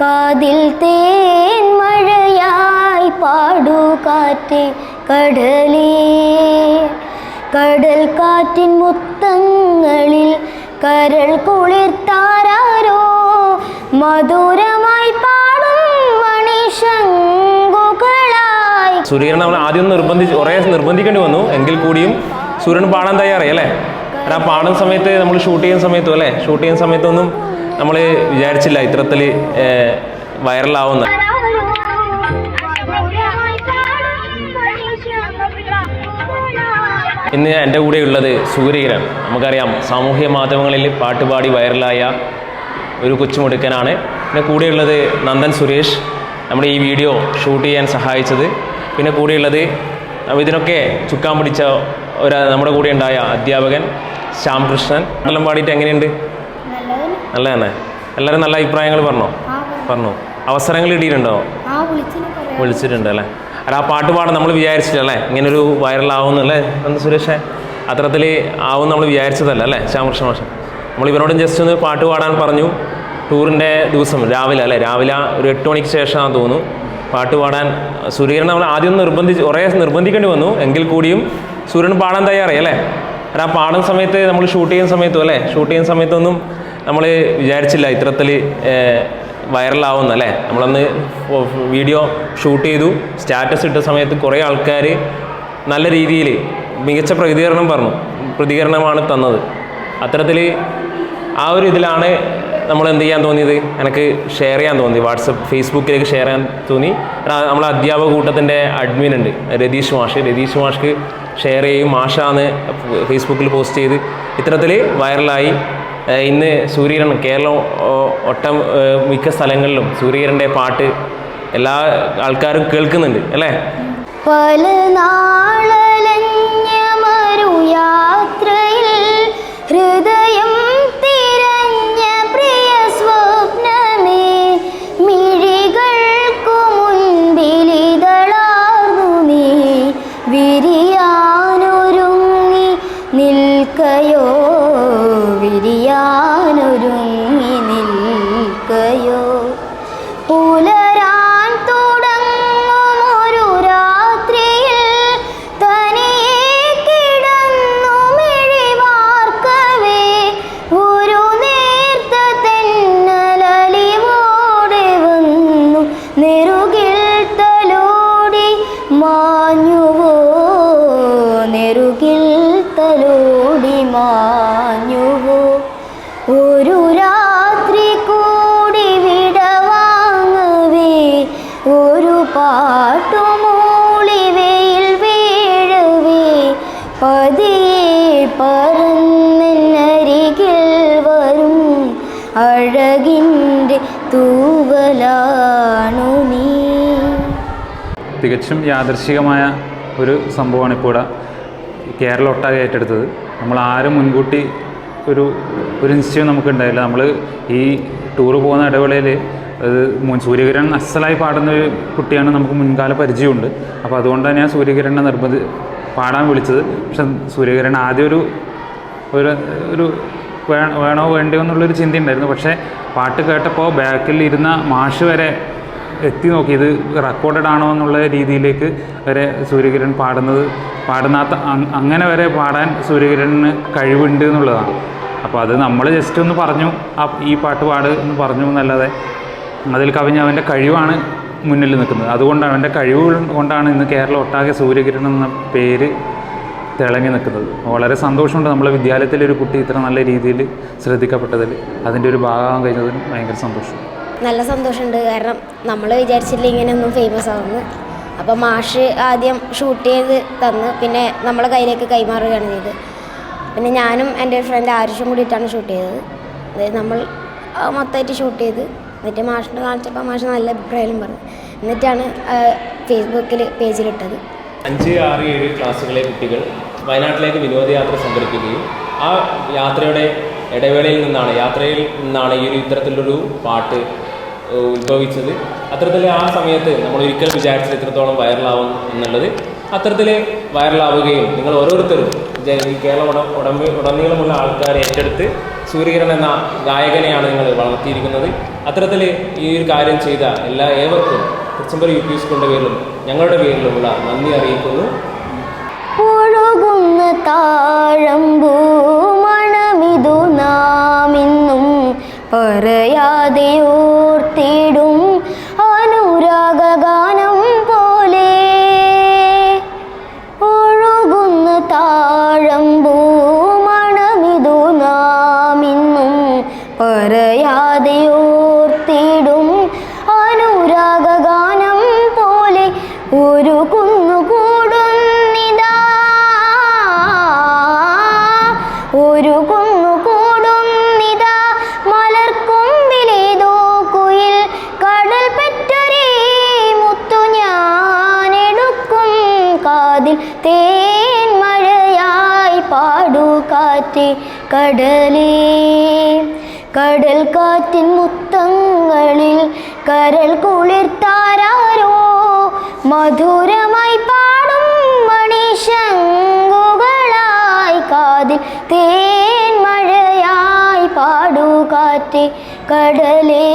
കാതിൽ തേൻ മഴയായി പാടു കാറ്റ് കടലേ. കടൽ കാറ്റിൻ മുത്തങ്ങളിൽ കരൾ കുളിർത്താരോ മധുരമായി പാടും മണിശങ്കുകളായി സൂര്യൻ നമ്മൾ ആദ്യം നിർബന്ധിച്ച് കുറേ നിർബന്ധിക്കേണ്ടി വന്നു. എങ്കിൽ കൂടിയും സൂര്യൻ പാടാൻ തയ്യാറായി അല്ലേ? കാരണം ആ പാടുന്ന സമയത്ത് നമ്മൾ ഷൂട്ട് ചെയ്യുന്ന സമയത്തും അല്ലേ? ഷൂട്ട് ചെയ്യുന്ന സമയത്തൊന്നും നമ്മൾ വിചാരിച്ചില്ല ഇത്തരത്തിൽ വൈറലാവുന്ന ഇന്ന് എന്റെ കൂടെയുള്ളത് സൂര്യകിരൺ നമുക്കറിയാം സാമൂഹ്യ മാധ്യമങ്ങളിൽ പാട്ടുപാടി വൈറലായ ഒരു കൊച്ചുമുടുക്കനാണ്. പിന്നെ കൂടെയുള്ളത് നന്ദൻ സുരേഷ്. നമ്മുടെ ഈ വീഡിയോ ഷൂട്ട് ചെയ്യാൻ സഹായിച്ചത്. പിന്നെ കൂടെയുള്ളത് ഇതിനൊക്കെ ചുക്കാൻ പിടിച്ച ഒരു നമ്മുടെ കൂടെ ഉണ്ടായ അധ്യാപകൻ ശ്യാംകൃഷ്ണൻ എല്ലാം പാടിയിട്ട് എങ്ങനെയുണ്ട്? നല്ല തന്നെ എല്ലാവരും നല്ല അഭിപ്രായങ്ങൾ പറഞ്ഞോ? പറഞ്ഞു. അവസരങ്ങൾ ഇടിയിട്ടുണ്ടോ വിളിച്ചിട്ടുണ്ട് അല്ലേ? അല്ല ആ പാട്ട് പാടാൻ നമ്മൾ വിചാരിച്ചില്ല അല്ലേ? ഇങ്ങനൊരു വൈറലാവുന്നല്ലേ എന്ന് സുരേഷേ? അത്തരത്തിൽ ആവും നമ്മൾ വിചാരിച്ചതല്ല അല്ലേ? ശ്യാമകൃഷ്ണ മാഷൻ നമ്മൾ ഇവരോടും ജസ്റ്റ് ഒന്ന് പാട്ട് പാടാൻ പറഞ്ഞു. ടൂറിന്റെ ദിവസം രാവിലെ അല്ലേ? രാവിലെ ഒരു എട്ട് മണിക്ക് ശേഷമാണ് തോന്നുന്നു. പാട്ട് പാടാൻ സൂര്യനെ നമ്മൾ ആദ്യം നിർബന്ധിച്ച് കുറേ നിർബന്ധിക്കേണ്ടി വന്നു. എങ്കിൽ കൂടിയും സൂര്യൻ പാടാൻ തയ്യാറായി അല്ലേ? കാരണം ആ പാടുന്ന സമയത്ത് നമ്മൾ ഷൂട്ട് ചെയ്യുന്ന സമയത്തും അല്ലേ? ഷൂട്ട് ചെയ്യുന്ന സമയത്തൊന്നും നമ്മൾ വിചാരിച്ചില്ല ഇത്തരത്തിൽ വൈറലാവുന്ന അല്ലേ? നമ്മളന്ന് വീഡിയോ ഷൂട്ട് ചെയ്തു സ്റ്റാറ്റസ് ഇട്ട സമയത്ത് കുറേ ആൾക്കാർ നല്ല രീതിയിൽ മികച്ച പ്രതികരണം പറഞ്ഞു പ്രതികരണമാണ് തന്നത്. അത്തരത്തിൽ ആ ഒരു ഇതിലാണ് നമ്മൾ എന്ത് ചെയ്യാൻ തോന്നിയത്? എനിക്ക് ഷെയർ ചെയ്യാൻ തോന്നി. വാട്സപ്പ് ഫേസ്ബുക്കിലേക്ക് ഷെയർ ചെയ്യാൻ തോന്നി. നമ്മളെ അധ്യാപക കൂട്ടത്തിന്റെ അഡ്മിൻ ഉണ്ട് രതീഷ് മാഷ്. രതീഷ് മാഷ്ക്ക് ഷെയർ ചെയ്യും മാഷാന്ന് ഫേസ്ബുക്കിൽ പോസ്റ്റ് ചെയ്ത്. ഇത്തരത്തിൽ വൈറലായി. ഇന്ന് സൂര്യകിരൺ കേരളം ഒട്ടം മിക്ക സ്ഥലങ്ങളിലും സൂര്യകിരന്റെ പാട്ട് എല്ലാ ആൾക്കാരും കേൾക്കുന്നുണ്ട് അല്ലേ? പല യാത്രയിൽ ഹൃദയം തിരഞ്ഞ നീ ഒരു രാത്രി കൂടി വിടവാങ്ങവേ ഒരു പാട്ടുമൂളി വെയിൽ വീഴവേ. പതിയെ പറന്നരികിൽ വരും. അഴകിന്റെ തൂവലാണു നീ. തികച്ചും യാദർശികമായ ഒരു സംഭവമാണ് ഇപ്പോൾ കേരളം ഒട്ടാകെ ഏറ്റെടുത്തത്. നമ്മൾ ആരും മുൻകൂട്ടി ഒരു ഒരു നിശ്ചയം നമുക്ക് ഉണ്ടായില്ല നമ്മൾ ഈ ടൂർ പോകുന്ന ഇടവേളയിൽ അത് സൂര്യകിരൺ അസലായി പാടുന്ന ഒരു കുട്ടിയാണ് നമുക്ക് മുൻകാല പരിചയമുണ്ട്. അപ്പോൾ അതുകൊണ്ട് തന്നെ ഞാൻ സൂര്യകിരണിനെ നിർബന്ധി പാടാൻ വിളിച്ചത്. പക്ഷെ സൂര്യകിരൺ ആദ്യം ഒരു ഒരു ഒരു വേണോ വേണ്ടയോ എന്നുള്ളൊരു ചിന്തയുണ്ടായിരുന്നു. പക്ഷേ പാട്ട് കേട്ടപ്പോൾ ബാക്കിൽ ഇരുന്ന മാഷ് വരെ എത്തി നോക്കി. ഇത് റെക്കോർഡഡ് ആണോ എന്നുള്ള രീതിയിലേക്ക് വരെ സൂര്യകിരൺ പാടുന്നത് പാടുന്നാത്ത അങ്ങനെ വരെ പാടാൻ സൂര്യകിരണിന് കഴിവുണ്ട് എന്നുള്ളതാണ്. അപ്പോൾ അത് നമ്മൾ ജസ്റ്റ് ഒന്ന് പറഞ്ഞു ആ ഈ പാട്ട് പാട് എന്ന് പറഞ്ഞു എന്നല്ലാതെ അതിൽ കവിഞ്ഞ് അവന്റെ കഴിവാണ് മുന്നിൽ നിൽക്കുന്നത്. അതുകൊണ്ടാണ് അവന്റെ കഴിവ് കൊണ്ടാണ് ഇന്ന് കേരളം ഒട്ടാകെ സൂര്യകിരൺ എന്ന പേര് തിളങ്ങി നിൽക്കുന്നത്. വളരെ സന്തോഷമുണ്ട് നമ്മളെ വിദ്യാലയത്തിലെ ഒരു കുട്ടി ഇത്ര നല്ല രീതിയിൽ ശ്രദ്ധിക്കപ്പെട്ടതിൽ. അതിന്റെ ഒരു ഭാഗമാകാൻ കഴിഞ്ഞതിൽ ഭയങ്കര സന്തോഷം. നല്ല സന്തോഷമുണ്ട്. കാരണം നമ്മൾ വിചാരിച്ചില്ല ഇങ്ങനെയൊന്നും ഫേമസ് ആവുമെന്ന്. അപ്പോൾ മാഷ് ആദ്യം ഷൂട്ട് ചെയ്ത് തന്ന് പിന്നെ നമ്മളെ കയ്യിലേക്ക് കൈമാറുകയാണ് ചെയ്തത്. പിന്നെ ഞാനും എന്റെ ഫ്രണ്ട് ആരുഷും കൂടിയിട്ടാണ് ഷൂട്ട് ചെയ്തത്. അതായത് നമ്മൾ മൊത്തമായിട്ട് ഷൂട്ട് ചെയ്ത് എന്നിട്ട് മാഷിനെ കാണിച്ചപ്പോൾ മാഷ് നല്ല അഭിപ്രായം പറഞ്ഞു. എന്നിട്ടാണ് ഫേസ്ബുക്കിൽ പേജിലിട്ടത് അഞ്ച് ആറ് ഏഴ് ക്ലാസ്സുകളിലെ കുട്ടികൾ വയനാട്ടിലേക്ക് വിനോദയാത്ര സംഘടിപ്പിക്കുകയും ആ യാത്രയുടെ ഇടവേളയിൽ നിന്നാണ് യാത്രയിൽ നിന്നാണ് ഈ ഒരു ഇത്തരത്തിലൊരു പാട്ട് ഉത്ഭവിച്ചത്. അത്തരത്തിൽ ആ സമയത്ത് നമ്മൾ ഒരിക്കൽ വിചാരിച്ചത് ഇത്രത്തോളം വൈറലാവും എന്നുള്ളത് അത്തരത്തിൽ വൈറലാവുകയും നിങ്ങൾ ഓരോരുത്തരും ഈ കേരളം ഉട ഉടമ്പ ഉടനീളമുള്ള ആൾക്കാരെ ഏറ്റെടുത്ത് സൂര്യകിരൺ എന്ന ഗായകനെയാണ് നിങ്ങൾ വളർത്തിയിരിക്കുന്നത്. അത്തരത്തിൽ ഈ ഒരു കാര്യം ചെയ്ത എല്ലാ ഏവർക്കും തിരുച്ചമ്പലം യു പി സ്കൂളിന്റെ പേരിലും ഞങ്ങളുടെ പേരിലുമുള്ള നന്ദി അറിയിക്കുന്നു. you. കാറ്റി കടലേ. കടൽ കാറ്റിൻ മുത്തങ്ങളിൽ കരൽ കുളിർത്താരോ മധുരമായി പാടും മണിശങ്കുകളായി കാതിൽ തേൻമഴയായി പാടുകാറ്റി കടലേ.